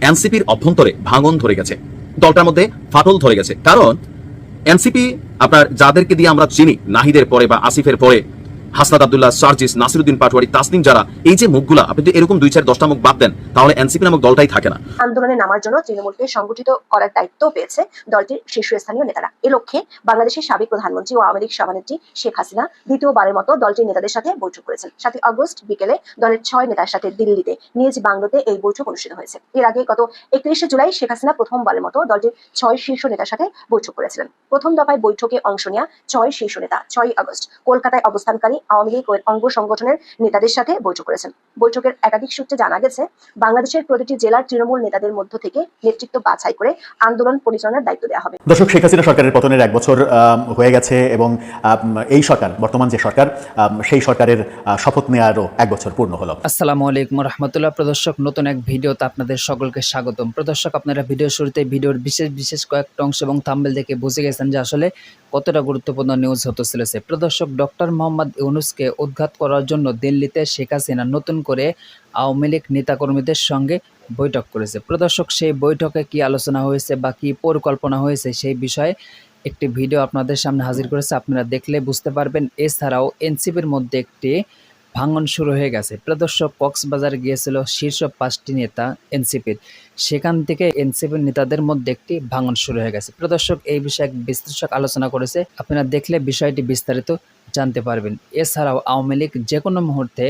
এনসিপির অভ্যন্তরে ভাঙন ধরে গেছে। দলটার মধ্যে ফাটল ধরে গেছে। কারণ এনসিপি আপনার যাদেরকে দিয়ে আমরা চিনি, নাহিদের পরে বা আসিফের পরে হাসনাত আব্দুল্লাহ, সার্জিস, নাসিরুদ্দিন পাটোয়ারি, তাসনিম যারা, এই যে মুখগুলা, আপনি যদি এরকম দুই চার দশটা মুখ বাদ দেন, তাহলে এনসিপি নামক দলটাই থাকে না। আন্দোলনে নামার জন্য তৃণমূলকে সংগঠিত করার দায়িত্ব পেয়েছে দলটির শীর্ষস্থানীয় নেতারা। এ লক্ষ্যে বাংলাদেশের সাবেক প্রধানমন্ত্রী ও আওয়ামী লীগ সভানেত্রী শেখ হাসিনা দ্বিতীয়বারের মতো দলটির নেতাদের সাথে বৈঠক করেছেন। সাতই আগস্ট বিকেলে দলের ছয় নেতার সাথে দিল্লিতে, নিজ বাংলোতে এই বৈঠক অনুষ্ঠিত হয়েছে। এর আগে গত একত্রিশে জুলাই শেখ হাসিনা প্রথমবারের মতো দলটির ছয় শীর্ষ নেতার সাথে বৈঠক করেছিলেন। প্রথম দফায় বৈঠকে অংশ নেওয়া ছয় শীর্ষ নেতা ছয় আগস্ট। কলকাতায় অবস্থানকারী আওয়ামী লীগ ও এর অঙ্গ সংগঠনের নেতাদের সাথে বৈঠক করেছেন। বৈঠকের একাধিক সূত্রে জানা গেছে বাংলাদেশের প্রতিটি জেলার তৃণমূল নেতাদের মধ্য থেকে নেতৃত্ব বাছাই করে আন্দোলন পরিচালনার দায়িত্ব দেওয়া হবে। দর্শক শেখ হাসিনা সরকারের পতনের এক বছর হয়ে গেছে এবং এই সরকার বর্তমান যে সরকার সেই সরকারের শপথ নেওয়ারও এক বছর পূর্ণ হলো। আসসালামু আলাইকুম রহমতুল্লাহ। প্রদর্শক নতুন এক ভিডিওতে আপনাদের সকলকে স্বাগতম। প্রদর্শক আপনারা ভিডিও শুরুতে ভিডিওর বিশেষ বিশেষ কয়েকটা অংশ এবং থাম্বেল দেখে বুঝে গেছেন যে আসলে কতটা গুরুত্বপূর্ণ নিউজ হতে চলেছে প্রদর্শক ডক্টর মোহাম্মদ ইউনুসকে উদ্ঘাত করার জন্য দিল্লিতে শেখ হাসিনা নতুন করে আওয়ামী লীগ নেতাকর্মীদের সঙ্গে বৈঠক করেছে। প্রদর্শক সেই বৈঠকে কি আলোচনা হয়েছে বা কি পরিকল্পনা হয়েছে সেই বিষয়ে একটি ভিডিও আপনাদের সামনে হাজির করেছে। আপনারা দেখলে বুঝতে পারবেন। এছাড়াও এনসিপির মধ্যে একটি ভাঙন শুরু হয়ে গেছে। প্রদর্শক কক্সবাজার গিয়েছিল শীর্ষ পাঁচটি নেতা এনসিপির। সেখান থেকে এনসিপির নেতাদের মধ্যে একটি ভাঙন শুরু হয়ে গেছে। প্রদর্শক এই বিষয়ে বিশ্লেষক আলোচনা করেছে। আপনারা দেখলে বিষয়টি বিস্তারিত জানতে পারবেন। এছাড়াও আওয়ামী লীগ যে কোনো মুহূর্তে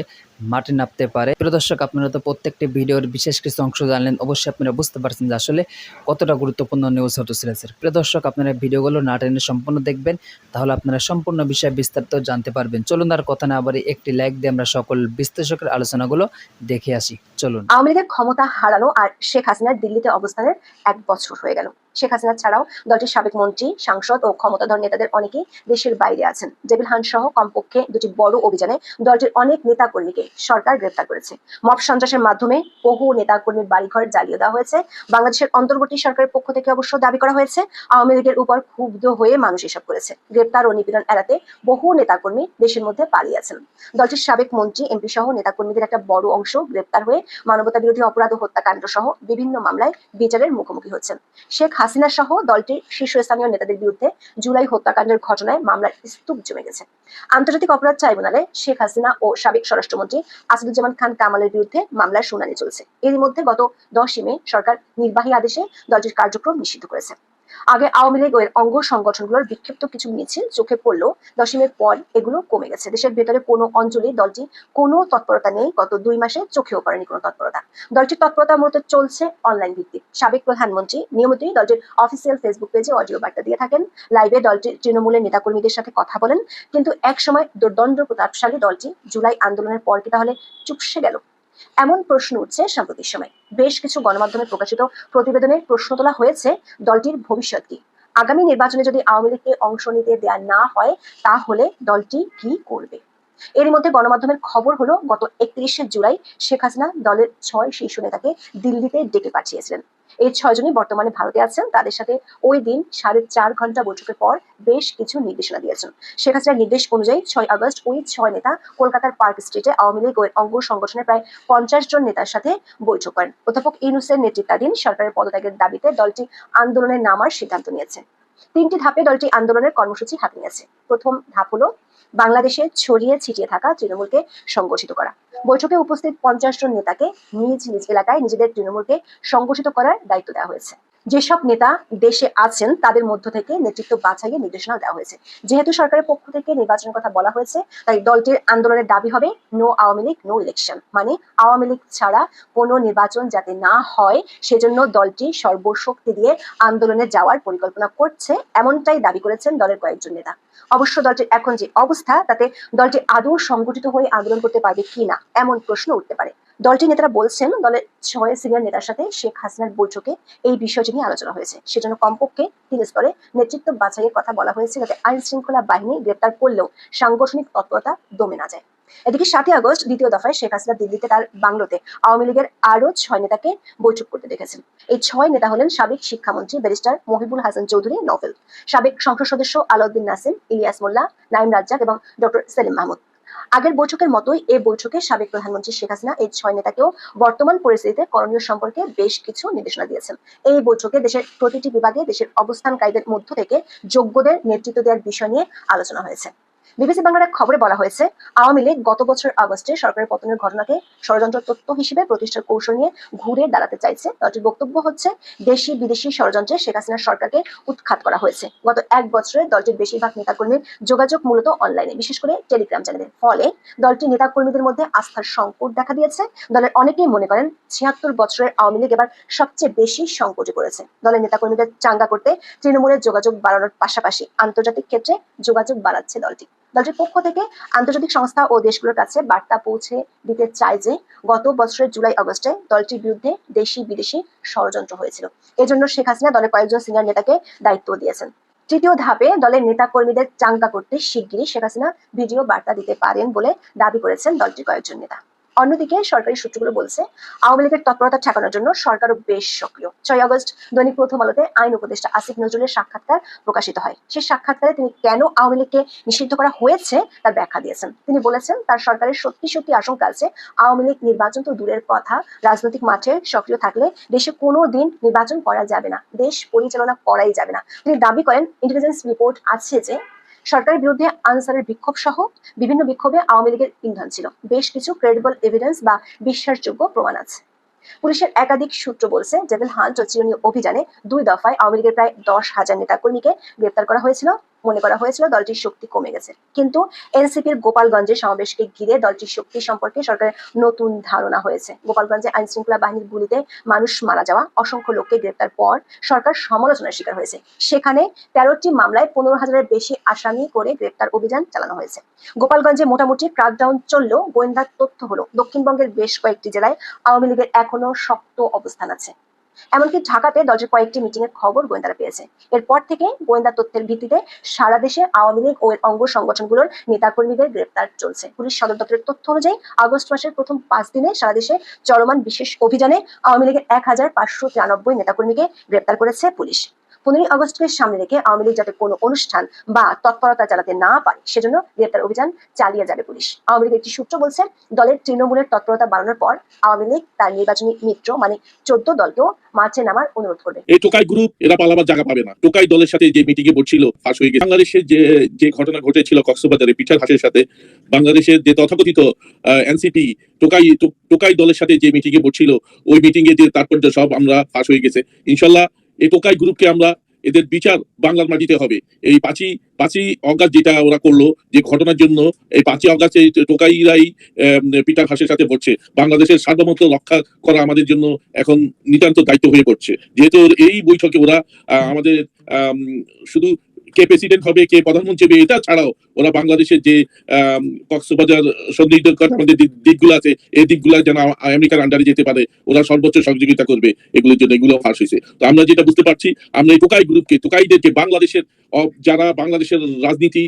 মাঠে নামতে পারে। প্রদর্শক আপনারা তো প্রত্যেকটি ভিডিওর বিশেষ কিছু অংশ জানলেন। অবশ্যই আপনারা বুঝতে পারছেন যে আসলে কতটা গুরুত্বপূর্ণ নিউজ হতে চলেছে প্রদর্শক আপনারা ভিডিওগুলো না টেনে সম্পূর্ণ দেখবেন। তাহলে আপনারা সম্পূর্ণ বিষয়ে বিস্তারিত জানতে পারবেন। চলুন আর কথা না বাড়ি একটি লাইক দিয়ে আমরা সকল বিশ্লেষকের আলোচনাগুলো দেখে আসি। চলুন। আওয়ামী লীগের ক্ষমতা হারানো আর শেখ হাসিনার দিল্লিতে অবস্থানের এক বছর হয়ে গেল। শেখ হাসিনা ছাড়াও দলটির সাবেক মন্ত্রী, সাংসদ ও ক্ষমতাধর নেতাদের অনেকেই দেশের বাইরে আছেন। জেবিল হান সহ কমপক্ষে দুটি বড় অভিযানে দলটির অনেক নেতাকর্মীকে সরকার গ্রেপ্তার করেছে। মব সন্ত্রাসের মাধ্যমে বহু নেতাকর্মীর বাড়িঘর জ্বালিয়ে দেওয়া হয়েছে। বাংলাদেশের অন্তর্বর্তী সরকারের পক্ষ থেকে অবশ্য দাবি করা হয়েছে, আওয়ামী লীগের উপর ক্ষুব্ধ হয়ে মানুষ এসব করেছে। গ্রেপ্তার ও নিপীড়ন এড়াতে বহু নেতাকর্মী দেশের মধ্যে পালিয়ে আছেন। দলটির সাবেক মন্ত্রী, এমপি সহ নেতাকর্মীদের একটা বড় অংশ গ্রেপ্তার হয়ে মানবতা বিরোধী অপরাধ ও হত্যাকাণ্ড সহ বিভিন্ন মামলায় বিচারের মুখোমুখি হচ্ছেন। শেখ হাসিনা সহ দলটির শীর্ষস্থানীয় নেতাদের বিরুদ্ধে জুলাই হত্যাকাণ্ডের ঘটনায় মামলার স্তূপ জমে গেছে। আন্তর্জাতিক অপরাধ ট্রাইব্যুনালে শেখ হাসিনা ও সাবেক স্বরাষ্ট্রমন্ত্রী আসাদুজ্জামান খান কামালের বিরুদ্ধে মামলার শুনানি চলছে। এর মধ্যে গত দশই মে সরকার নির্বাহী আদেশে দলটির কার্যক্রম নিষিদ্ধ করেছে। আগে আওয়ামী লীগ এর অঙ্গ সংগঠনগুলোর বিক্ষিপ্ত কিছু মিছিল চোখে পড়লেও দশমের পর এগুলো কমে গেছে। দেশের ভেতরে কোনো অঞ্চলে দলটি কোনো তৎপরতা নেই। গত দুই মাসে চোখেও পড়েনি কোনো তৎপরতা। দলটির তৎপরতা মূলত চলছে অনলাইন ভিত্তিক। সাবেক প্রধানমন্ত্রী, নিয়মিতই দলটির অফিসিয়াল ফেসবুক পেজে অডিও বার্তা দিয়ে থাকেন। লাইভে দলটির তৃণমূলের নেতাকর্মীদের সাথে কথা বলেন। কিন্তু একসময় দুর্দণ্ড প্রতাপশালী দলটি জুলাই আন্দোলনের পর কি তাহলে চুপসে গেল? এমন প্রশ্ন উঠছে সাম্প্রতিক সময়। বেশ কিছু গণমাধ্যমে প্রকাশিত প্রতিবেদনে প্রশ্ন তোলা হয়েছে দলটির ভবিষ্যৎ কি। আগামী নির্বাচনে যদি আওয়ামী লীগকে অংশ নিতে দেয়া না হয়, তাহলে দলটি কি করবে? এর মধ্যে গণমাধ্যমের খবর হলো, গত একত্রিশে জুলাই শেখ হাসিনা দলের ছয় শীর্ষ নেতাকে দিল্লিতে ডেকে পাঠিয়েছিলেন। এই ছয়জনই বর্তমানে ভারতে আছেন। তাদের সাথে ওই দিন সাড়ে চার ঘণ্টা বৈঠকের পর বেশ কিছু নির্দেশনা দিয়েছেন। শেখ হাসিনার নির্দেশ অনুযায়ী ছয় আগস্ট ওই ছয় নেতা কলকাতার পার্ক স্ট্রিটে আওয়ামী লীগ অঙ্গ সংগঠনের প্রায় পঞ্চাশ জন নেতার সাথে বৈঠক করেন। অধ্যাপক ইউনুসের নেতৃত্বাধীন সরকারের পদত্যাগের দাবিতে দলটি আন্দোলনে নামার সিদ্ধান্ত নিয়েছে। তিনটি ধাপে দলটি আন্দোলনের কর্মসূচি হাতে নিয়েছে। প্রথম ধাপ হলো বাংলাদেশে ছড়িয়ে ছিটিয়ে থাকা তৃণমূলকে সংগঠিত করা। বৈঠকে উপস্থিত পঞ্চাশ জন নেতাকে নিজ নিজ এলাকায় নিজেদের তৃণমূলকে সংগঠিত করার দায়িত্ব দেওয়া হয়েছে। যেসব নেতা দেশে আছেন, তাদের মধ্য থেকে নেতৃত্ব বাছাইয়ের নির্দেশনা দেওয়া হয়েছে। যেহেতু সরকারের পক্ষ থেকে নির্বাচনের কথা বলা হয়েছে, তাই দলটির আন্দোলনের দাবি হবে no Awami League no election মানে আওয়ামী লীগ ছাড়া কোনো নির্বাচন যাতে না হয়, সেজন্য দলটি সর্বশক্তি দিয়ে আন্দোলনে যাওয়ার পরিকল্পনা করছে, এমনটাই দাবি করেছেন দলের কয়েকজন নেতা। অবশ্য দলটির এখন যে অবস্থা, তাতে দলটি আদৌ সংগঠিত হয়ে আন্দোলন করতে পারবে কি না এমন প্রশ্ন উঠতে পারে। দলটির নেতারা বলছেন, দলের ছয় সিনিয়র নেতার সাথে শেখ হাসিনার বৈঠকে এই বিষয়টি নিয়ে আলোচনা হয়েছে। সেজন্য কমপক্ষে তিন স্তরে নেতৃত্ব বাছাইয়ের কথা বলা হয়েছে, যাতে আইন শৃঙ্খলা বাহিনী গ্রেপ্তার করলেও সাংগঠনিক তৎপরতা দমে না যায়। এদিকে সাতই আগস্ট, দ্বিতীয় দফায় শেখ হাসিনা দিল্লিতে তার বাংলোতে আওয়ামী লীগের আরও ছয় নেতাকে বৈঠক করতে দেখেছেন। এই ছয় নেতা হলেন সাবেক শিক্ষামন্ত্রী ব্যারিস্টার মহিবুল হাসান চৌধুরী নভেল সাবেক সংসদ সদস্য আলাউদ্দিন নাসিম, ইলিয়াস মোল্লা নাইম রাজ্জাক এবং ডক্টর সেলিম মাহমুদ। আগের বৈঠকের মতোই এই বৈঠকে সাবেক প্রধানমন্ত্রী শেখ হাসিনা এই ছয় নেতাকেও বর্তমান পরিস্থিতিতে করণীয় সম্পর্কে বেশ কিছু নির্দেশনা দিয়েছেন। এই বৈঠকে দেশের প্রতিটি বিভাগে দেশের অবস্থানকারীদের মধ্য থেকে যোগ্যদের নেতৃত্ব দেওয়ার বিষয় নিয়ে আলোচনা হয়েছে। বিবিসি বাংলার এক খবরে বলা হয়েছে, আওয়ামী লীগ গত বছর আগস্টে সরকারের পতনের ঘটনাকে ষড়যন্ত্র তত্ত্ব হিসেবে প্রতিষ্ঠার কৌশল নিয়ে ঘুরে দাঁড়াতে চাইছে। দলটির বক্তব্য হচ্ছে, দেশি বিদেশি ষড়যন্ত্রে শেখ হাসিনার সরকারকে উৎখাত করা হয়েছে। গত এক বছরে দলটির বেশিরভাগ নেতাকর্মীর যোগাযোগ মূলত অনলাইনে, বিশেষ করে টেলিগ্রাম চ্যানেলে ফলে দলটির নেতাকর্মীদের মধ্যে আস্থার সংকট দেখা দিয়েছে। দলের অনেকেই মনে করেন, ছিয়াত্তর বছরের আওয়ামী লীগ এবার সবচেয়ে বেশি সংকটে পড়েছে। দলের নেতাকর্মীদের চাঙ্গা করতে তৃণমূলের যোগাযোগ বাড়ানোর পাশাপাশি আন্তর্জাতিক ক্ষেত্রে যোগাযোগ বাড়াচ্ছে দলটি। দলটির পক্ষ থেকে আন্তর্জাতিক সংস্থা ও দেশগুলোর কাছে বার্তা পৌঁছে দিতে চায় যে, গত বছরের জুলাই আগস্টে দলটির বিরুদ্ধে দেশি বিদেশি ষড়যন্ত্র হয়েছিল। এজন্য শেখ হাসিনা দলের কয়েকজন সিনিয়র নেতাকে দায়িত্ব দিয়েছেন। তৃতীয় ধাপে দলের নেতা কর্মীদের চাঙ্গা করতে শিগগিরই শেখ হাসিনা ভিডিও বার্তা দিতে পারেন বলে দাবি করেছেন দলটির কয়েকজন নেতা। অন্যদিকে সরকারি সূত্রগুলো বলছে, আওয়ামী লীগের তৎপরতা ঠেকানোর জন্য সরকারও বেশ সক্রিয়। ছয় আগস্ট দৈনিক প্রথম আলোতে আইন উপদেষ্টা আসিফ নজরুলের সাক্ষাৎকার প্রকাশিত হয়। সেই সাক্ষাৎকারে তিনি কেন আওয়ামী লীগকে নিষিদ্ধ করা হয়েছে তার ব্যাখ্যা দিয়েছেন। তিনি বলেছেন, তার সরকারের সত্যি সত্যি আশঙ্কা আছে, আওয়ামী লীগ নির্বাচন তো দূরের কথা, রাজনৈতিক মাঠে সক্রিয় থাকলে দেশে কোনো দিন নির্বাচন করা যাবে না, দেশ পরিচালনা করাই যাবে না। তিনি দাবি করেন ইন্টেলিজেন্স রিপোর্ট আছে যে সরকারের বিরুদ্ধে আনসারের বিক্ষোভ সহ বিভিন্ন বিক্ষোভে আওয়ামী লীগের ইন্ধন ছিল। বেশ কিছু ক্রেডিবল এভিডেন্স বা বিশ্বাসযোগ্য প্রমাণ আছে। পুলিশের একাধিক সূত্র বলছে ডেভিল হান্ট ও চিরনীয় অভিযানে দুই দফায় আওয়ামী লীগের প্রায় দশ হাজার নেতাকর্মীকে গ্রেপ্তার করা হয়েছিল। মনে করা হয়েছিল দলটির শক্তি কমে গেছে। কিন্তু এনসিপির গোপালগঞ্জের সমাবেশকে ঘিরে দলটির শক্তি সম্পর্কে সরকারের নতুন ধারণা হয়েছে। গোপালগঞ্জে আইন শৃঙ্খলা বাহিনীর গুলিতে মানুষ মারা যাওয়া, অসংখ্য লোককে গ্রেপ্তার পর সরকার সমালোচনার শিকার হয়েছে। সেখানে তেরোটি মামলায় পনেরো হাজারের বেশি আসামি করে গ্রেপ্তার অভিযান চালানো হয়েছে। গোপালগঞ্জে মোটামুটি ক্রাকডাউন চললেও গোয়েন্দার তথ্য হলো, দক্ষিণবঙ্গের বেশ কয়েকটি জেলায় আওয়ামী লীগের এখনও শক্ত অবস্থান আছে। এমনকি ঢাকাতে দলটির কয়েকটি মিটিং এর খবর গোয়েন্দারা পেয়েছে। এরপর থেকে গোয়েন্দা তথ্যের ভিত্তিতে সারা দেশে আওয়ামী লীগ ও অঙ্গ সংগঠনগুলোর নেতাকর্মীদের গ্রেপ্তার চলছে। পুলিশ সদর দপ্তরের তথ্য অনুযায়ী আগস্ট মাসের প্রথম পাঁচ দিনে সারা দেশে চলমান বিশেষ অভিযানে আওয়ামী লীগের এক হাজার পাঁচশো তিরানব্বই নেতাকর্মীকে গ্রেপ্তার করেছে পুলিশ। পনেরোই আগস্টকে সামনে রেখে আওয়ামী লীগ যাতে কোনো অনুষ্ঠান বা তৎপরতা চালাতে না পারে, সেজন্য গ্রেপ্তার অভিযান চালিয়ে যাবে পুলিশ। আওয়ামী লীগের একটি সূত্র বলছে, দলের তৃণমূলের তৎপরতা বাড়ানোর পর আওয়ামী লীগ তার নির্বাচনী মিত্র মানে চোদ্দ দলকেও মার্চে নামার অনুরোধ করবে। এই টোকাই গ্রুপ এরা পালাবার জায়গা পাবে না। টোকাই দলের সাথে যে মিটিং এ বসছিল ফাঁস হয়ে গেছে। বাংলাদেশের যে যে ঘটনা ঘটেছিল কক্সবাজারে পিঠার হাসের সাথে, বাংলাদেশের যে তথাকথিত এনসিপি টোকাই টোকাই দলের সাথে যে মিটিং এ বসছিল ওই মিটিং এ যে তাৎপর্য সব আমরা ফাঁস হয়ে গেছে। ইনশাল্লাহ এই টোকাই গ্রুপকে আমরা এদের বিচার বাংলার মাটিতে হবে। এই পাঁচই পাঁচই অগাস্ট যেটা ওরা করল যে ঘটনার জন্য এই পাঁচই অগাস্ট এই টোকাইরাই পিটার হাসের সাথে পড়ছে বাংলাদেশের সার্বভৌমত্ব রক্ষা করা আমাদের জন্য এখন নিতান্ত দায়িত্ব হয়ে পড়ছে। যেহেতু এই বৈঠকে ওরা আমাদের আম, শুধু কে প্রেসিডেন্ট হবে, কে প্রধানমন্ত্রী হবে, এটা ছাড়াও ওরা বাংলাদেশের যে কক্সবাজার সন্দিগ্ধ আমাদের দিকগুলো আছে, এই দিকগুলো যেন আমেরিকার আন্ডারে যেতে পারে, ওরা সর্বোচ্চ সহযোগিতা করবে এগুলোর জন্য এগুলো ফাঁস হয়েছে। তো আমরা যেটা বুঝতে পারছি, আমরা এই টোকাই গ্রুপকে টোকাইদেরকে বাংলাদেশের যারা বাংলাদেশের রাজনীতি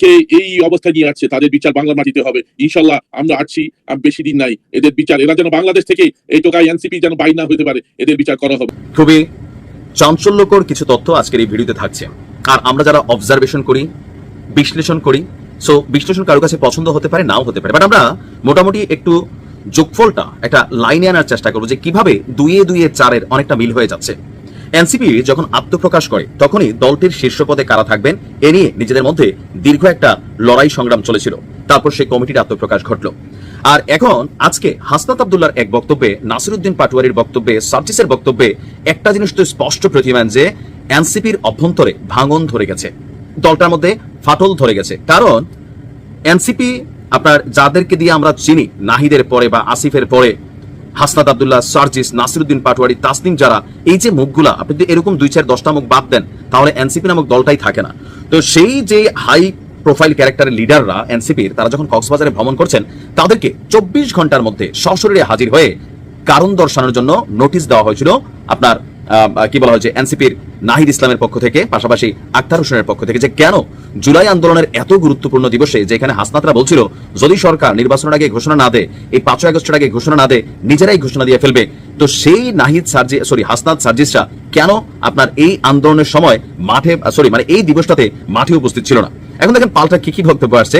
কে এই অবস্থা নিয়ে আসছে, তাদের বিচার বাংলার মাটিতে হবে। ইনশাল্লাহ আমরা আসছি বেশি দিন নাই, এদের বিচার, এরা যেন বাংলাদেশ থেকে এই টোকাই এনসিপি যেন বাইর না হতে পারে, এদের বিচার করা হবে। খুবই চাঞ্চল্যকর কিছু তথ্য আজকের এই ভিডিওতে থাকছে। আর আমরা যারা অবজারভেশন করি, বিশ্লেষণ করি সো বিশ্লেষণ কারোর কাছে পছন্দ হতে পারে, নাও হতে পারে। বাট আমরা মোটামুটি একটু যোগফলটা, একটা লাইনে আনার চেষ্টা করব যে কীভাবে দুইয়ে দুইয়ে চারের অনেকটা মিল হয়ে যাচ্ছে। এনসিপি যখন আত্মপ্রকাশ করে, তখনই দলটির শীর্ষ পদে কারা থাকবেন, এ নিয়ে নিজেদের মধ্যে দীর্ঘ একটা লড়াই সংগ্রাম চলেছিল। তারপর সেই কমিটির আত্মপ্রকাশ ঘটলো। আর এখন আজকে হাসনাত আবদুল্লার এক বক্তব্যে, নাসিরুদ্দিন পাটোয়ারির বক্তব্যে, সার্জিসের বক্তব্যে একটা জিনিস তো স্পষ্ট প্রতিমান যে, এনসিপির অভ্যন্তরে ভাঙন ধরে গেছে। দলটার মধ্যে ফাটল ধরে গেছে। কারণ এনসিপি আপনার যাদেরকে দিয়ে আমরা চিনি, নাহিদের পরে বা আসিফের পরে হাসনাত আবদুল্লাহ, সার্জিস, নাসিরুদ্দিন পাটোয়ারি, তাসনিম যারা, এই যে মুখগুলা, আপনি যদি এরকম দুই চার দশটা মুখ বাদ দেন, তাহলে এনসিপি নামক দলটাই থাকে না। তো সেই যে হাই প্রোফাইল ক্যারেক্টারের লিডাররা এনসিপির, তারা যখন কক্সবাজারে ভ্রমণ করছেন, তাদেরকে চব্বিশ ঘণ্টার মধ্যে সশরীরে হাজির হয়ে কারণ দর্শানোর জন্য নোটিশ দেওয়া হয়েছিল আপনার কি বলা হয়েছে এনসিপির নাহিদ ইসলামের পক্ষ থেকে, পাশাপাশি আক্তার হোসেনের পক্ষ থেকে যে কেন জুলাই আন্দোলনের এত গুরুত্বপূর্ণ দিবসে যেখানে হাসনাতরা বলছিল, যদি সরকার নির্বাচনের আগে ঘোষণা না দেয়, এই পাঁচই আগস্টের আগে ঘোষণা না দেয়, নিজেরাই ঘোষণা দিয়ে ফেলবে। তো সেই নাহিদ সার্জি সরি হাসনাত সার্জিসরা কেন আপনার এই আন্দোলনের সময় মাঠে সরি মানে এই দিবসটাতে মাঠে উপস্থিত ছিল না? এখন দেখেন পাল্টা কি কি বক্তব্য আসছে?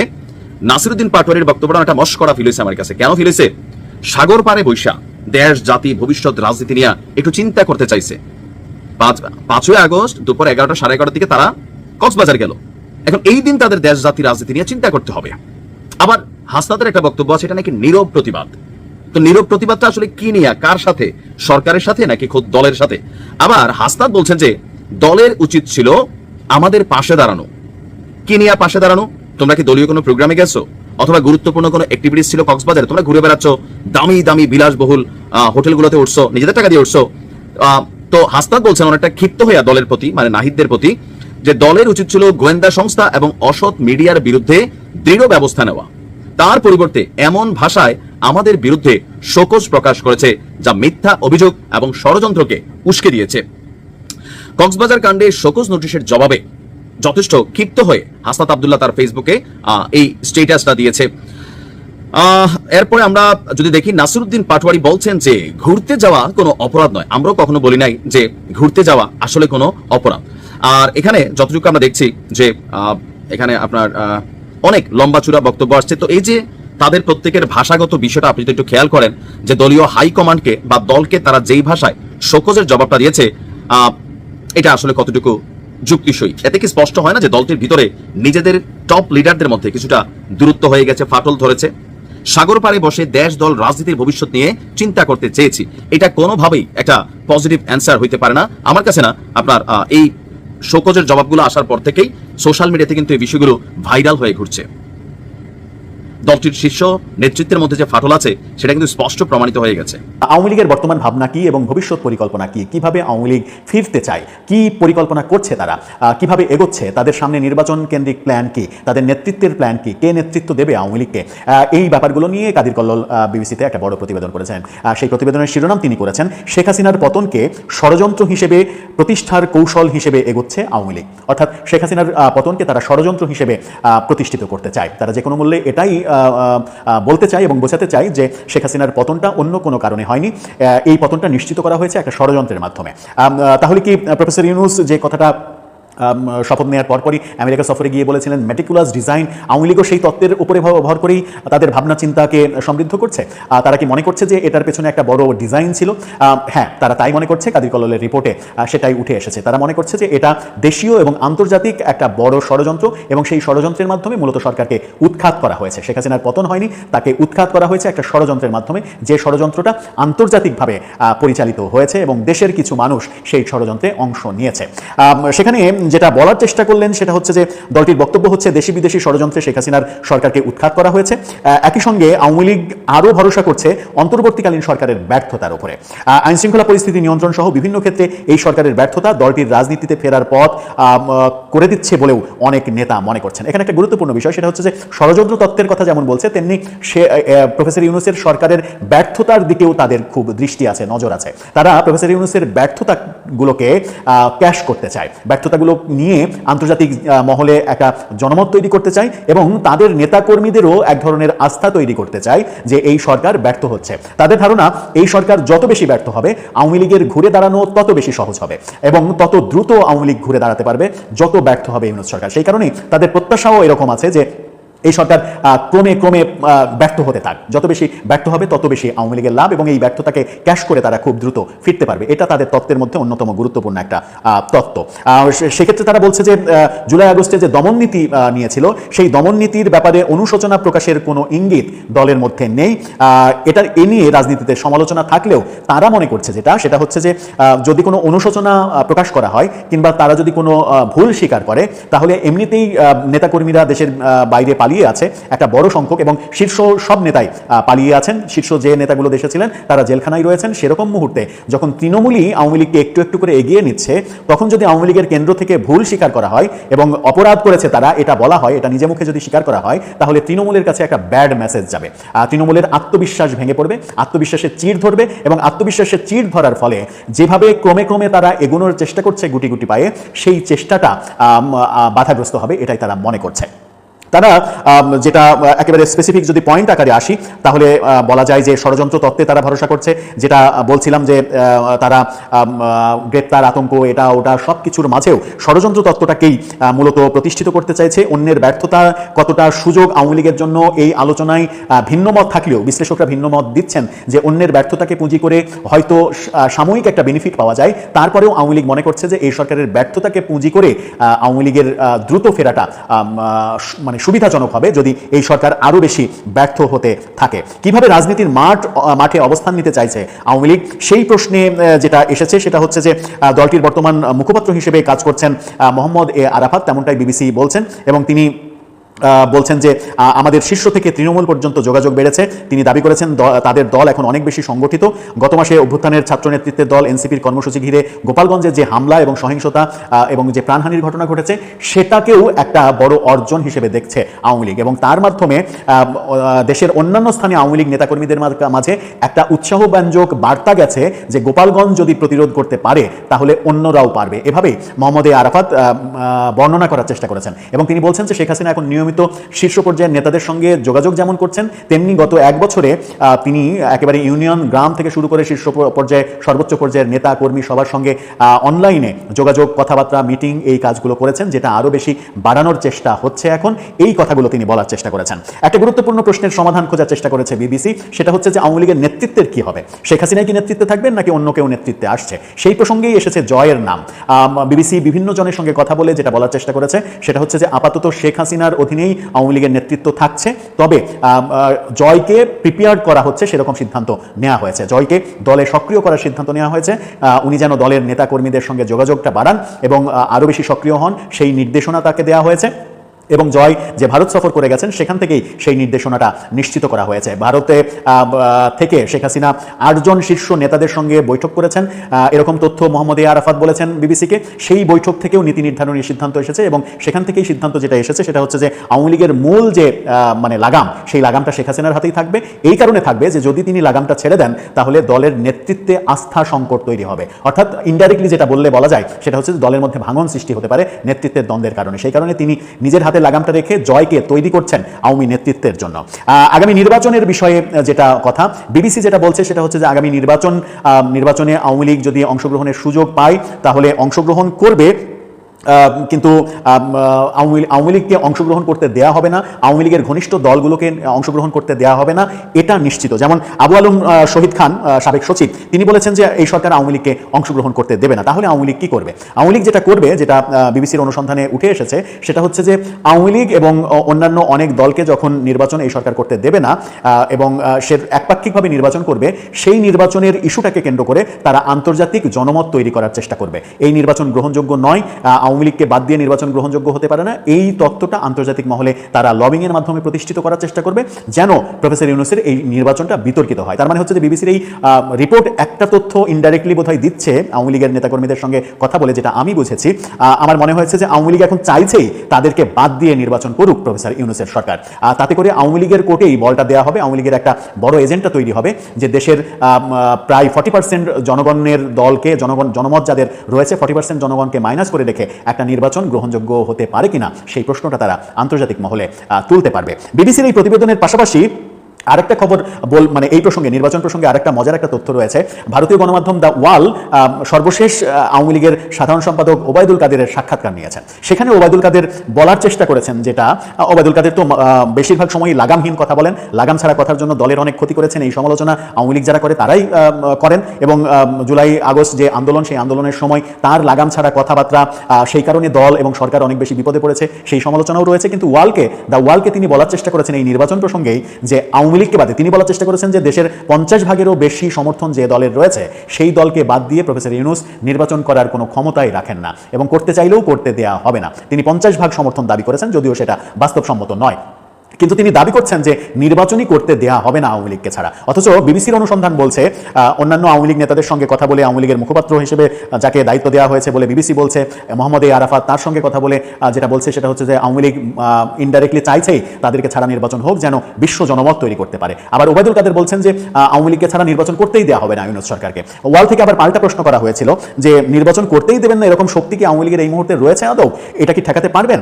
নাসিরুদ্দিন পাটোয়ারির বক্তব্যটা একটা মস্করা ফিল হয়েছে আমার কাছে। কেন ফিল হয়েছে সাগর পারে বৈশা। দেশ, জাতি, ভবিষ্যৎ, রাজনীতি নিয়ে একটু চিন্তা করতে চাইছে। পাঁচই আগস্ট, দুপুর এগারোটা, সাড়ে এগারোটার দিকে তারা কক্সবাজার গেল। এখন এই দিন তাদের দেশ, জাতি, রাজনীতি নিয়ে চিন্তা করতে হবে। আবার হাসনাদের একটা বক্তব্য আছে, এটা নাকি নীরব প্রতিবাদ। তো নীরব প্রতিবাদটা আসলে কি নিয়ে, কার সাথে? সরকারের সাথে নাকি খোদ দলের সাথে? আবার হাসনাদ বলছেন যে, দলের উচিত ছিল আমাদের পাশে দাঁড়ানো। কি নিয়ে পাশে দাঁড়ানো? তোমরা কি দলীয় কোনো প্রোগ্রামে গেছো? অথবা গুরুত্বপূর্ণ কোনো অ্যাক্টিভিটিস ছিল কক্সবাজারে, তোমরা ঘুরে বেড়াচ্ছ, দামি দামি বিলাসবহুল হোটেলগুলোতে উঠছো, নিজেদের টাকা দিয়ে উঠছো। তো হাসনাদ বলছেন অনেকটা ক্ষিপ্ত হইয়া দলের প্রতি মানে নাহিদদের প্রতি, যে দলের উচিত ছিল গোয়েন্দা সংস্থা এবং অসৎ মিডিয়ার বিরুদ্ধে দৃঢ় ব্যবস্থা নেওয়া। তার পরিবর্তে এমন ভাষায় আমাদের বিরুদ্ধে শোকজ প্রকাশ করেছে, যা মিথ্যা অভিযোগ এবং ষড়যন্ত্রকে উস্কে দিয়েছে। কক্সবাজার কাণ্ডে শোকজ নোটিশের জবাবে যথেষ্ট ক্ষিপ্ত হয়ে হাসনাত আবদুল্লাহ তার ফেসবুকে এই স্টেটাসটা দিয়েছে। এরপরে আমরা যদি দেখি, নাসিরুদ্দিন পাটওয়ারি বলছেন যে, ঘুরতে যাওয়া কোনো অপরাধ নয়। আমরাও কখনো বলি নাই যে, ঘুরতে যাওয়া আসলে কোনো অপরাধ। আর এখানে যতটুকু আমরা দেখছি যে এখানে আপনার অনেক লম্বা চূড়া বক্তব্য আসছে। তো এই যে, তাদের প্রত্যেকের ভাষাগত বিষয়টা আপনি যদি একটু খেয়াল করেন, যে দলীয় হাইকমান্ডকে বা দলকে তারা যেই ভাষায় শোকজের জবাবটা দিয়েছে এটা আসলে কতটুকু যুক্তিসই এতে কি স্পষ্ট হয় না যে দলটির ভিতরে নিজেদের টপ লিডারদের মধ্যে কিছুটা দূরত্ব হয়ে গেছে, ফাটল ধরেছে? সাগর পাড়ে বসে দেশ, দল, রাজনীতির ভবিষ্যৎ নিয়ে চিন্তা করতে চেয়েছি। এটা কোনোভাবেই একটা পজিটিভ অ্যান্সার হইতে পারে না। আমার কাছে না, আপনার এই শোকজের জবাবগুলো আসার পর থেকেই সোশ্যাল মিডিয়াতে কিন্তু এই বিষয়গুলো ভাইরাল হয়ে ঘুরছে। দলটির শীর্ষ নেতৃত্বের মধ্যে যে ফাটল আছে, সেটা কিন্তু স্পষ্ট প্রমাণিত হয়ে গেছে। আওয়ামী লীগের বর্তমান ভাবনা কি এবং ভবিষ্যৎ পরিকল্পনা কি? কীভাবে আওয়ামী লীগ ফিরতে চায়? কি পরিকল্পনা করছে তারা? কীভাবে এগোচ্ছে? তাদের সামনে নির্বাচন কেন্দ্রিক প্ল্যান কি? তাদের নেতৃত্বের প্ল্যান কি? কে নেতৃত্ব দেবে আওয়ামী লীগকে? এই ব্যাপারগুলো নিয়ে কাদির কল্লোল বিবিসিতে একটা বড় প্রতিবেদন করেছেন। সেই প্রতিবেদনের শিরোনাম তিনি করেছেন, শেখ হাসিনার পতনকে ষড়যন্ত্র হিসেবে প্রতিষ্ঠার কৌশল হিসেবে এগোচ্ছে আওয়ামী লীগ। অর্থাৎ শেখ হাসিনার পতনকে তারা ষড়যন্ত্র হিসেবে প্রতিষ্ঠিত করতে চায়। তারা যে কোনো মূল্যে এটাই বলতে চাই এবং বোঝাতে চাই যে শেখ হাসিনার পতনটা অন্য কোনো কারণে হয়নি। এই পতনটা নিশ্চিত করা হয়েছে একটা ষড়যন্ত্রের মাধ্যমে। তাহলে কি প্রফেসর ইউনুস যে কথাটা শপথ নেওয়ার পরপরই আমেরিকা সফরে গিয়ে বলেছিলেন মেটিকুলাস ডিজাইন আওয়ামী লীগও সেই তত্ত্বের উপরে ভর করেই তাদের ভাবনা চিন্তাকে সমৃদ্ধ করছে। তারা কি মনে করছে যে এটার পেছনে একটা বড় ডিজাইন ছিল? হ্যাঁ তারা তাই মনে করছে, কাদির কল্লোলের রিপোর্টে সেটাই উঠে এসেছে। তারা মনে করছে যে এটা দেশীয় এবং আন্তর্জাতিক একটা বড় ষড়যন্ত্র এবং সেই ষড়যন্ত্রের মাধ্যমে মূলত সরকারকে উৎখাত করা হয়েছে। শেখ হাসিনার পতন হয়নি, তাকে উৎখাত করা হয়েছে একটা ষড়যন্ত্রের মাধ্যমে, যে ষড়যন্ত্রটা আন্তর্জাতিকভাবে পরিচালিত হয়েছে এবং দেশের কিছু মানুষ সেই ষড়যন্ত্রে অংশ নিয়েছে। সেখানে যেটা বলার চেষ্টা করলেন সেটা হচ্ছে যে দলটির বক্তব্য হচ্ছে দেশি বিদেশি ষড়যন্ত্রে শেখ হাসিনার সরকারকে উৎখাত করা হয়েছে। একই সঙ্গে আওয়ামী লীগ আরও ভরসা করছে অন্তর্বর্তীকালীন সরকারের ব্যর্থতার উপরে। আইনশৃঙ্খলা পরিস্থিতি নিয়ন্ত্রণ সহ বিভিন্ন ক্ষেত্রে এই সরকারের ব্যর্থতা দলটির রাজনীতিতে ফেরার পথ করে দিচ্ছে বলেও অনেক নেতা মনে করছেন। এখানে একটা গুরুত্বপূর্ণ বিষয়, সেটা হচ্ছে যে ষড়যন্ত্র তত্ত্বের কথা যেমন বলছে, তেমনি সে প্রফেসর ইউনুসের সরকারের ব্যর্থতার দিকেও তাদের খুব দৃষ্টি আছে, নজর আছে। তারা প্রফেসর ইউনুসের ব্যর্থতাগুলোকে ক্যাশ করতে চায়। ব্যর্থতাগুলো নিয়ে আন্তর্জাতিক মহলে একটা জনমত তৈরি করতে চাই এবং তাদের নেতাকর্মীদেরও এক ধরনের আস্থা তৈরি করতে চায় যে এই সরকার ব্যর্থ হচ্ছে। তাদের ধারণা, এই সরকার যত বেশি ব্যর্থ হবে, আওয়ামী লীগের ঘুরে দাঁড়ানো তত বেশি সহজ হবে এবং তত দ্রুত আওয়ামী লীগ ঘুরে দাঁড়াতে পারবে, যত ব্যর্থ হবে ইউনুস সরকার। সেই কারণেই তাদের প্রত্যাশাও এরকম আছে যে এই সরকার ক্রমে ক্রমে ব্যর্থ হতে থাক। যত বেশি ব্যর্থ হবে, তত বেশি আওয়ামী লীগের লাভ এবং এই ব্যর্থতাকে ক্যাশ করে তারা খুব দ্রুত ফিরতে পারবে। এটা তাদের তত্ত্বের মধ্যে অন্যতম গুরুত্বপূর্ণ একটা তত্ত্ব। সেক্ষেত্রে তারা বলছে যে জুলাই আগস্টে যে দমন নীতি নিয়েছিল, সেই দমন নীতির ব্যাপারে অনুশোচনা প্রকাশের কোনো ইঙ্গিত দলের মধ্যে নেই। এটার এ নিয়ে রাজনীতিতে সমালোচনা থাকলেও তারা মনে করছে যেটা, সেটা হচ্ছে যে যদি কোনো অনুশোচনা প্রকাশ করা হয় কিংবা তারা যদি কোনো ভুল স্বীকার করে, তাহলে এমনিতেই নেতাকর্মীরা দেশের বাইরে পালিয়ে আছে একটা বড় সংখ্যক এবং শীর্ষ সব নেতাই পালিয়ে আছেন। শীর্ষ যে নেতাগুলো দেশে ছিলেন, তারা জেলখানায় রয়েছেন। সেরকম মুহূর্তে যখন তৃণমূলই আওয়ামী লীগকে একটু একটু করে এগিয়ে নিচ্ছে, তখন যদি আওয়ামী লীগের কেন্দ্র থেকে ভুল স্বীকার করা হয় এবং অপরাধ করেছে তারা, এটা বলা হয়, এটা নিজে মুখে যদি স্বীকার করা হয়, তাহলে তৃণমূলের কাছে একটা ব্যাড মেসেজ যাবে। তৃণমূলের আত্মবিশ্বাস ভেঙে পড়বে, আত্মবিশ্বাসের চিড় ধরবে এবং আত্মবিশ্বাসের চিড় ধরার ফলে যেভাবে ক্রমে ক্রমে তারা এগোনোর চেষ্টা করছে গুটি গুটি পায়ে, সেই চেষ্টাটা বাধাগ্রস্ত হবে, এটাই তারা মনে করছে। তারা যেটা একেবারে স্পেসিফিক যদি পয়েন্ট আকারে আসি তাহলে বলা যায় যে ষড়যন্ত্র তত্ত্বে তারা ভরসা করছে যেটা বলছিলাম যে তারা গ্রেপ্তার আতঙ্ক এটা ওটা সব কিছুর মাঝেও ষড়যন্ত্র তত্ত্বটাকেই মূলত প্রতিষ্ঠিত করতে চাইছে। অন্যের ব্যর্থতা কতটা সুযোগ আওয়ামী লীগের জন্য এই আলোচনায় আহ, ভিন্ন মত থাকলেও বিশ্লেষকরা ভিন্ন মত দিচ্ছেন যে অন্যের ব্যর্থতাকে পুঁজি করে হয়তো সাময়িক একটা বেনিফিট পাওয়া যায়। তারপরেও আওয়ামী লীগ মনে করছে যে এই সরকারের ব্যর্থতাকে পুঁজি করে আওয়ামী লীগের দ্রুত ফেরাটা সু- মানে সুবিধাজনক হবে যদি এই সরকার আরও বেশি ব্যর্থ হতে থাকে। কীভাবে রাজনীতির মাঠ মাঠে অবস্থান নিতে চাইছে আওয়ামী লীগ? সেই প্রশ্নে যেটা এসেছে সেটা হচ্ছে যে দলটির বর্তমান মুখপাত্র হিসেবে কাজ করছেন মোহাম্মদ এ আরাফাত, তেমনটাই বিবিসি বলছেন এবং তিনি বলছেন যে আমাদের শীর্ষ থেকে তৃণমূল পর্যন্ত যোগাযোগ বেড়েছে। তিনি দাবি করেছেন তাদের দল এখন অনেক বেশি সংগঠিত। গত মাসে অভ্যুত্থানের ছাত্র নেতৃত্বের দল এনসিপির কর্মসূচি ঘিরে গোপালগঞ্জে যে হামলা এবং সহিংসতা এবং যে প্রাণহানির ঘটনা ঘটেছে, সেটাকেও একটা বড় অর্জন হিসেবে দেখছে আওয়ামী লীগ। এবং তার মাধ্যমে দেশের অন্যান্য স্থানে আওয়ামী লীগ নেতাকর্মীদের মাঝে একটা উৎসাহব্যঞ্জক বার্তা গেছে যে, গোপালগঞ্জ যদি প্রতিরোধ করতে পারে, তাহলে অন্যরাও পারবে। এভাবেই মোহাম্মদ আরাফাত বর্ণনা করার চেষ্টা করেছেন। এবং তিনি বলছেন যে, শেখ হাসিনা এখন নিয়মিত শীর্ষ পর্যায়ের নেতাদের সঙ্গে যোগাযোগ যেমন করছেন, তেমনি গত এক বছরে তিনি একেবারে ইউনিয়ন গ্রাম থেকে শুরু করে শীর্ষ পর্যায়ে, সর্বোচ্চ পর্যায়ের নেতা, কর্মী সবার সঙ্গে অনলাইনে যোগাযোগ, কথাবার্তা মিটিং এই কাজগুলো করেছেন, যেটা আরও বেশি বাড়ানোর চেষ্টা হচ্ছে এখন। এই কথাগুলো তিনি বলার চেষ্টা করেছেন। একটা গুরুত্বপূর্ণ প্রশ্নের সমাধান খোঁজার চেষ্টা করেছে বিবিসি, সেটা হচ্ছে যে আওয়ামী লীগের নেতৃত্বের কি হবে? শেখ হাসিনা কি নেতৃত্বে থাকবেন, নাকি অন্য কেউ নেতৃত্বে আসছে? সেই প্রসঙ্গেই এসেছে জয়ের নাম। বিবিসি বিভিন্ন জনের সঙ্গে কথা বলে যেটা বলার চেষ্টা করেছে, সেটা হচ্ছে যে আপাতত শেখ হাসিনার অধীনেই আওয়ামী লীগের নেতৃত্ব থাকছে। তবে জয়কে প্রিপেয়ার করা হচ্ছে সেরকম সিদ্ধান্ত নেওয়া হয়েছে। জয়কে দলে সক্রিয় করার সিদ্ধান্ত নেওয়া হয়েছে। উনি যেন দলের নেতাকর্মীদের সঙ্গে যোগাযোগটা বাড়ান এবং আরও বেশি সক্রিয় হন, সেই নির্দেশনা তাকে দেওয়া হয়েছে। এবং জয় যে ভারত সফর করে গেছেন, সেখান থেকেই সেই নির্দেশনাটা নিশ্চিত করা হয়েছে। ভারতে থেকে শেখ হাসিনা আটজন শীর্ষ নেতাদের সঙ্গে বৈঠক করেছেন। এরকম তথ্য মোহাম্মদ আরাফাত বলেছেন বিবিসিকে। সেই বৈঠক থেকেও নীতি নির্ধারণের সিদ্ধান্ত এসেছে এবং সেখান থেকেই সিদ্ধান্ত যেটা এসেছে, সেটা হচ্ছে যে আওয়ামী লীগের মূল যে মানে লাগাম, সেই লাগামটা শেখ হাসিনার হাতেই থাকবে। এই কারণে থাকবে যে যদি তিনি লাগামটা ছেড়ে দেন, তাহলে দলের নেতৃত্বে আস্থা সংকট তৈরি হবে। অর্থাৎ ইনডাইরেক্টলি যেটা বললে বলা যায়, সেটা হচ্ছে দলের মধ্যে ভাঙন সৃষ্টি হতে পারে নেতৃত্বের দ্বন্দ্বের কারণে। সেই কারণে তিনি নিজের হাতে লাগামটা রেখে জয়কে তৈরি করছেন আওয়ামী নেতৃত্বের জন্য। আগামী নির্বাচনের বিষয়ে যেটা কথা, বিবিসি যেটা বলছে সেটা হচ্ছে যে আগামী নির্বাচন নির্বাচনে আওয়ামী লীগ যদি অংশগ্রহণের সুযোগ পায়, তাহলে অংশগ্রহণ করবে কিন্তু আওয়ামী আওয়ামী লীগকে অংশগ্রহণ করতে দেয়া হবে না আওয়ামী লীগের ঘনিষ্ঠ দলগুলোকে অংশগ্রহণ করতে দেয়া হবে না এটা নিশ্চিত। যেমন আবু আলম শহীদ খান সাবেক সচিব তিনি বলেছেন যে এই সরকার আওয়ামী লীগকে অংশগ্রহণ করতে দেবে না। তাহলে আওয়ামী লীগ কি করবে? আওয়ামী লীগ যেটা করবে যেটা বিবিসির অনুসন্ধানে উঠে এসেছে সেটা হচ্ছে যে আওয়ামী লীগ এবং অন্যান্য অনেক দলকে যখন নির্বাচন এই সরকার করতে দেবে না এবং সে একপাক্ষিকভাবে নির্বাচন করবে সেই নির্বাচনের ইস্যুটাকে কেন্দ্র করে তারা আন্তর্জাতিক জনমত তৈরি করার চেষ্টা করবে। এই নির্বাচন গ্রহণযোগ্য নয় আহ, আওয়ামী লীগকে বাদ দিয়ে নির্বাচন গ্রহণযোগ্য হতে পারে না। এই তত্ত্বটা আন্তর্জাতিক মহলে তারা লবিং এর মাধ্যমে প্রতিষ্ঠিত করার চেষ্টা করবে, যেন প্রফেসর ইউনুসের এই নির্বাচনটা বিতর্কিত হয়। তার মানে হচ্ছে যে বিবিসির এই রিপোর্ট একটা তথ্য ইনডাইরেক্টলি বোধহয় দিচ্ছে আওয়ামী লীগের নেতাকর্মীদের সঙ্গে কথা বলে, যেটা আমি বুঝেছি। আমার মনে হয়েছে যে আওয়ামী লীগ এখন চাইছেই তাদেরকে বাদ দিয়ে নির্বাচন করুক প্রফেসর ইউনুসের সরকার। তাতে করে আওয়ামী লীগের কোর্টেই বলটা দেওয়া হবে, আওয়ামী লীগের একটা বড় এজেন্টটা তৈরি হবে, যে দেশের প্রায় ফর্টি পার্সেন্ট জনগণের দলকে, জনগণ জনমত যাদের রয়েছে ফর্টি পার্সেন্ট জনগণকে মাইনাস করে রেখে একটা নির্বাচন গ্রহণযোগ্য হতে পারে কিনা? সেই প্রশ্নটা তারা আন্তর্জাতিক মহলে তুলতে পারবে। বিবিসির এই প্রতিবেদনের পাশাপাশি আরেকটা খবর বল মানে এই প্রসঙ্গে, নির্বাচন প্রসঙ্গে আরেকটা মজার একটা তথ্য রয়েছে। ভারতীয় গণমাধ্যম দ্য ওয়াল সর্বশেষ আওয়ামী লীগের সাধারণ সম্পাদক ওবায়দুল কাদেরের সাক্ষাৎকার নিয়েছেন। সেখানে ওবায়দুল কাদের বলার চেষ্টা করেছেন যেটা ওবায়দুল কাদের তো বেশিরভাগ সময়ই লাগামহীন কথা বলেন। লাগাম ছাড়া কথার জন্য দলের অনেক ক্ষতি করেছেন, এই সমালোচনা আওয়ামী লীগ যারা করে তারাই করেন এবং জুলাই, আগস্ট যে আন্দোলন, সেই আন্দোলনের সময় তার লাগাম ছাড়া কথাবার্তা সেই কারণে দল এবং সরকার অনেক বেশি বিপদে পড়েছে, সেই সমালোচনাও রয়েছে। কিন্তু ওয়ালকে, দ্য ওয়ালকে তিনি বলার চেষ্টা করেছেন এই নির্বাচন প্রসঙ্গেই যে আওয়ামী লীগকে বাদে, তিনি বলার চেষ্টা করেছেন যে দেশের পঞ্চাশ ভাগেরও বেশি সমর্থন যে দলের রয়েছে, সেই দলকে বাদ দিয়ে প্রফেসর ইউনুস নির্বাচন করার কোনো ক্ষমতাই রাখেন না এবং করতে চাইলেও করতে দেয়া হবে না। তিনি পঞ্চাশ ভাগ সমর্থন দাবি করেছেন, যদিও সেটা বাস্তবসম্মত নয়। কিন্তু তিনি দাবি করছেন যে নির্বাচনই করতে দেয়া হবে না আওয়ামী লীগকে ছাড়া। অথচ বিবিসির অনুসন্ধান বলছে অন্যান্য আওয়ামী লীগ নেতাদের সঙ্গে কথা বলে আওয়ামী লীগের মুখপাত্র হিসেবে যাকে দায়িত্ব দেওয়া হয়েছে বলে বিবিসি বলছে মোহাম্মদ এ আরাফাত তার সঙ্গে কথা বলে যেটা বলছে সেটা হচ্ছে যে আওয়ামী লীগ ইনডাইরেক্টলি চাইছেই তাদেরকে ছাড়া নির্বাচন হোক যেন বিশ্ব জনমত তৈরি করতে পারে। আবার ওবায়দুল কাদের বলছেন যে আওয়ামী লীগকে ছাড়া নির্বাচন করতেই দেওয়া হবে না ইউনুস সরকারকে। ওয়াল থেকে আবার পাল্টা প্রশ্ন করা হয়েছিল যে, নির্বাচন করতেই দেবেন না এরকম শক্তি কি আওয়ামী লীগের এই মুহূর্তে রয়েছে আদৌ? এটা কি ঠেকাতে পারবেন?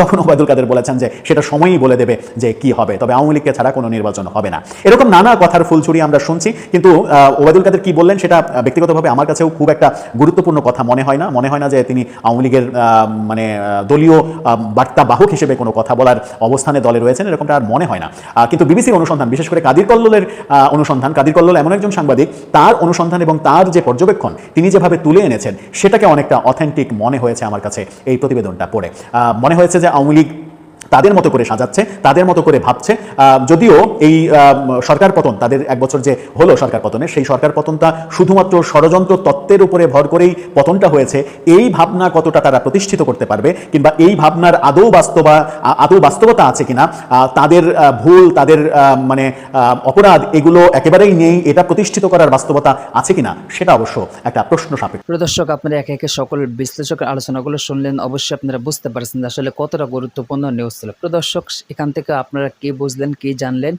তখন ওবায়দুল কাদের বলেছেন যে, সেটা সময়ই বলে দেবে। যে কি হবে। তবে আওয়ামী লীগকে ছাড়া কোনো নির্বাচন হবে না। এরকম নানা কথার ফুলছুরি আমরা শুনছি, কিন্তু ওবায়দুল কাদের কি বললেন সেটা ব্যক্তিগতভাবে আমার কাছেও খুব একটা গুরুত্বপূর্ণ কথা মনে হয় না। মনে হয় না যে তিনি আওয়ামী লীগের মানে দলীয় বার্তা বাহক হিসেবে কোনো কথা বলার অবস্থানে দলে রয়েছেন, এরকমটা আর মনে হয় না। কিন্তু বিবিসির অনুসন্ধান, বিশেষ করে কাদির কল্লোলের অনুসন্ধান, কাদির কল্লোল এমন একজন সাংবাদিক, তার অনুসন্ধান এবং তার যে পর্যবেক্ষণ, তিনি যেভাবে তুলে এনেছেন, সেটাকে অনেকটা অথেন্টিক মনে হয়েছে আমার কাছে এই প্রতিবেদনটা পড়ে। মনে হয়েছে যে আওয়ামী লীগ তাদের মতো করে সাজাচ্ছে, তাদের মতো করে ভাবছে। যদিও এই সরকার পতন, তাদের এক বছর যে হলো সরকার পতনের, সেই সরকার পতনটা শুধুমাত্র ষড়যন্ত্র তত্ত্বের উপরে ভর করেই পতনটা হয়েছে। এই ভাবনা কতটা তারা প্রতিষ্ঠিত করতে পারবে কিংবা এই ভাবনার আদৌ বাস্তবা আদৌ বাস্তবতা আছে কিনা তাদের ভুল, তাদের মানে অপরাধ, এগুলো একেবারেই নেই, এটা প্রতিষ্ঠিত করার বাস্তবতা আছে কিনা, সেটা অবশ্য একটা প্রশ্ন সাপেক্ষ। প্রিয় দর্শক, আপনারা একে একে সকল বিশ্লেষকের আলোচনাগুলো শুনলেন, অবশ্যই আপনারা বুঝতে পারছেন আসলে কতটা গুরুত্বপূর্ণ নিউজ ছিল। প্রিয় দর্শক, এখান থেকে আপনারা কি বুঝলেন, কি জানলেন,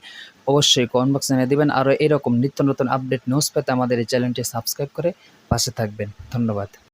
অবশ্যই কমেন্ট বক্সে জানিয়ে দেবেন। আরও এরকম নিত্য নতুন আপডেট নিউজ পেতে আমাদের এই চ্যানেলটি সাবস্ক্রাইব করে পাশে থাকবেন। ধন্যবাদ।